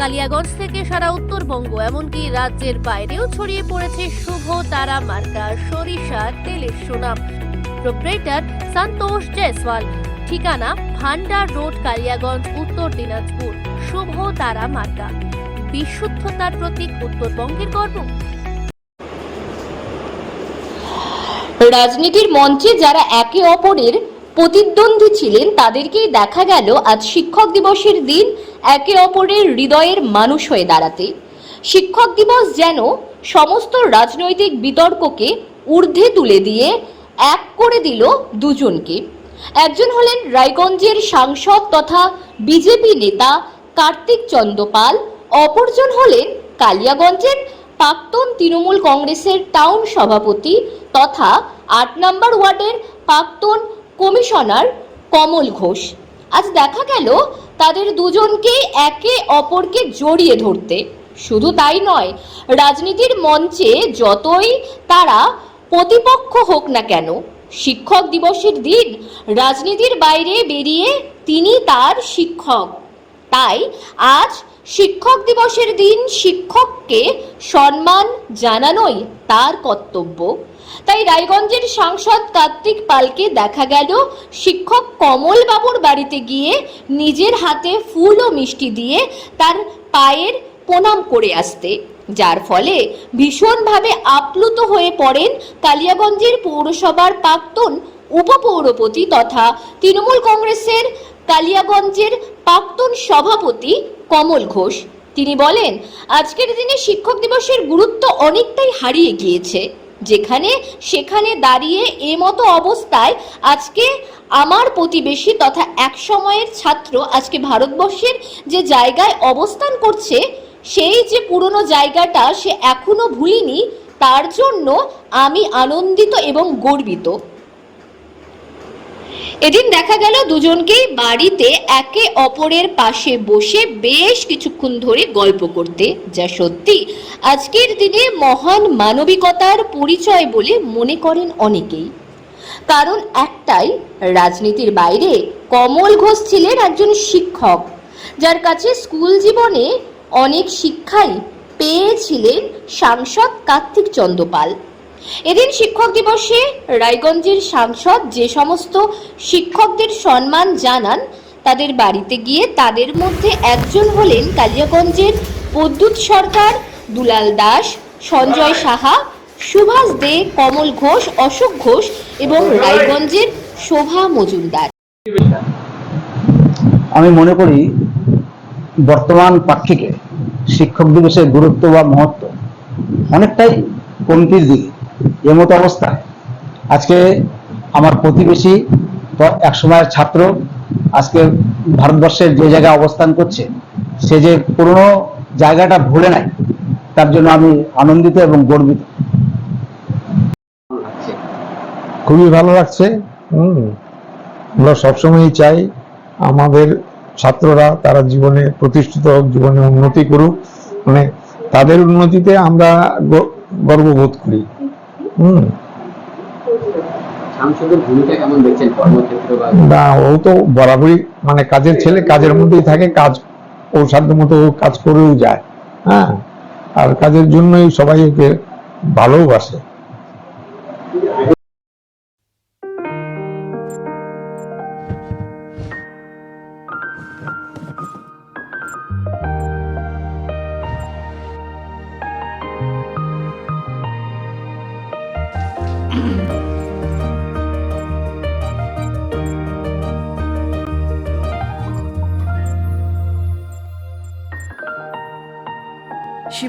কালিয়াগঞ্জ থেকে সারা উত্তরবঙ্গ, এমনকি রাজ্যের বাইরেও ছড়িয়ে পড়েছে শুভ তারা মার্কা, সরিষা, তেলের সুনাম। প্রোপ্রেটার সন্তোষ জয়সওয়াল। ঠিকানা ভান্ডার রোড, কালিয়াগঞ্জ, উত্তর দিনাজপুর। শুভ তারা মার্কা। বিশুদ্ধতার প্রতীক উত্তরবঙ্গের গর্ব। রাজনীতির মঞ্চে যারা একে অপরের প্রতিদ্বন্দ্বী ছিলেন, তাদেরকেই দেখা গেল আজ শিক্ষক দিবসের দিন। একে অপরের হৃদয়ের মানুষ হয়ে দাঁড়াতে, শিক্ষক দিবস যেন সমস্ত রাজনৈতিক বিতর্ককে ঊর্ধ্বে তুলে দিয়ে এক করে দিল দুজনকে। একজন হলেন রায়গঞ্জের সাংসদ তথা বিজেপি নেতা কার্তিক চন্দ্রপাল অপরজন হলেন কালিয়াগঞ্জের প্রাক্তন তৃণমূল কংগ্রেসের টাউন সভাপতি তথা আট নম্বর ওয়ার্ডের প্রাক্তন কমিশনার কমল ঘোষ। আজ দেখা গেল তাদের দুজনকে একে অপরকে জড়িয়ে ধরতে। শুধু তাই নয়, রাজনীতির মঞ্চে যতই তারা প্রতিপক্ষ হোক না কেন, শিক্ষক দিবসের দিন রাজনীতির বাইরে বেরিয়ে তিনি তার শিক্ষক। তাই আজ শিক্ষক দিবসের দিন শিক্ষককে সম্মান জানানোই তার কর্তব্য। তাই রায়গঞ্জের সাংসদ কার্তিক পালকে দেখা গেল শিক্ষক কমল বাবুর বাড়িতে গিয়ে নিজের হাতে ফুল ও মিষ্টি দিয়ে তার পায়ের প্রণাম করে আসতে। যার ফলে ভীষণভাবে আপ্লুত হয়ে পড়েন কালিয়াগঞ্জের পৌরসভার প্রাক্তন উপপৌরপতি তথা তৃণমূল কংগ্রেসের কালিয়াগঞ্জের প্রাক্তন সভাপতি কমল ঘোষ। তিনি বলেন, আজকের দিনে শিক্ষক দিবসের গুরুত্ব অনেকটাই হারিয়ে গিয়েছে, যেখানে সেখানে দাঁড়িয়ে এ মতো অবস্থায় আজকে আমার প্রতিবেশী তথা এক সময়ের ছাত্র আজকে ভারতবর্ষের যে জায়গায় অবস্থান করছে, সেই যে পুরনো জায়গাটা সে এখনও ভুলিনি, তার জন্য আমি আনন্দিত এবং গর্বিত। এদিন দেখা গেল দুজনকেই বাড়িতে একে অপরের পাশে বসে বেশ কিছুক্ষণ ধরে গল্প করতে। যা সত্যি, আজকের দিনে মহান মানবিকতার পরিচয় বলে মনে করেন অনেকেই। কারণ একটাই, রাজনীতির বাইরে কমল ঘোষ ছিলেন একজন শিক্ষক, যার কাছে স্কুল জীবনে অনেক শিক্ষাই পেয়েছিলেন সাংসদ কার্তিক চন্দ্রপাল এদিন শিক্ষক দিবসে রায়গঞ্জের সাংসদ যে সমস্ত শিক্ষকদের সম্মান জানান, তাদের বাড়িতে গিয়ে তাদের মধ্যে একজন হলেন কালিয়াগঞ্জের প্রদ্যুৎ সরকার দুলাল দাস, সঞ্জয় সাহা, সুভাষ দে, কমল ঘোষ, অশোক ঘোষ এবং রায়গঞ্জের শোভা মজুমদার। আমি মনে করি বর্তমান পাক্ষিকে শিক্ষক দিবসের গুরুত্ব বা মহত্ব অনেকটাই কমতির দিকে এমতো অবস্থায় আজকে আমার প্রতিবেশী প- একসময়ের ছাত্র, আজকে ভারতবর্ষের যে জায়গায় অবস্থান করছে, সে যে পুরনো জায়গাটা ভুলে নাই, তার জন্য আমি আনন্দিত এবং গর্বিত। খুবই ভালো লাগছে। আমরা সবসময়ই চাই আমাদের ছাত্ররা তারা জীবনে প্রতিষ্ঠিত হোক, জীবনে উন্নতি করুক। মানে তাদের উন্নতিতে আমরা গর্ববোধ করি। হুম। না ও তো বরাবরই মানে কাজের ছেলে কাজের মধ্যেই থাকে কাজ ওর সাধ্য মতো ও কাজ করেও যায় হ্যাঁ। আর কাজের জন্যই সবাই ওকে ভালোবাসে।